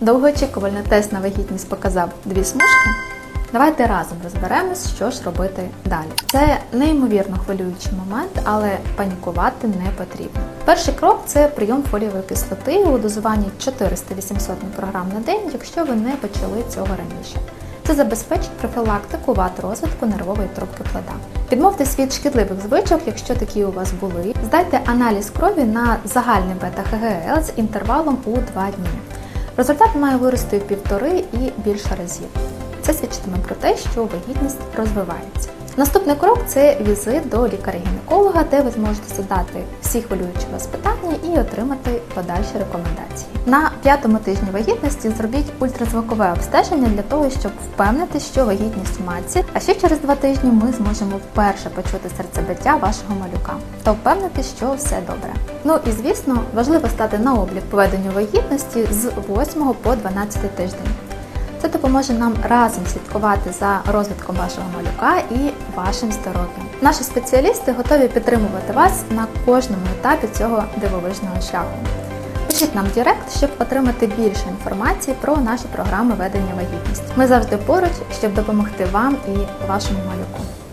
Довгоочікувальний тест на вагітність показав дві смужки. Давайте разом розберемось, що ж робити далі. Це неймовірно хвилюючий момент, але панікувати не потрібно. Перший крок це прийом фолієвої кислоти у дозуванні 400-800 мікрограм на день, якщо ви не почали цього раніше. Це забезпечить профілактику вад розвитку нервової трубки плода. Відмовтесь від шкідливих звичок, якщо такі у вас були. Здайте аналіз крові на загальний бета-ХГЛ з інтервалом у 2 дні. Результат має вирости в півтори і більше разів. Це свідчитиме про те, що вагітність розвивається. Наступний крок це візит до лікаря-гінеколога, де ви зможете задати всі хвилюючі вас питання і отримати подальші рекомендації. На п'ятому тижні вагітності зробіть ультразвукове обстеження для того, щоб впевнитися, що вагітність в матці. А ще через два тижні ми зможемо вперше почути серцебиття вашого малюка та впевнитися, що все добре. Ну і звісно, важливо стати на облік по веденню вагітності з 8 по 12 тиждень. Це допоможе нам разом слідкувати за розвитком вашого малюка і вашим здоров'ям. Наші спеціалісти готові підтримувати вас на кожному етапі цього дивовижного шляху. Пишіть нам в Директ, щоб отримати більше інформації про наші програми ведення вагітності. Ми завжди поруч, щоб допомогти вам і вашому малюку.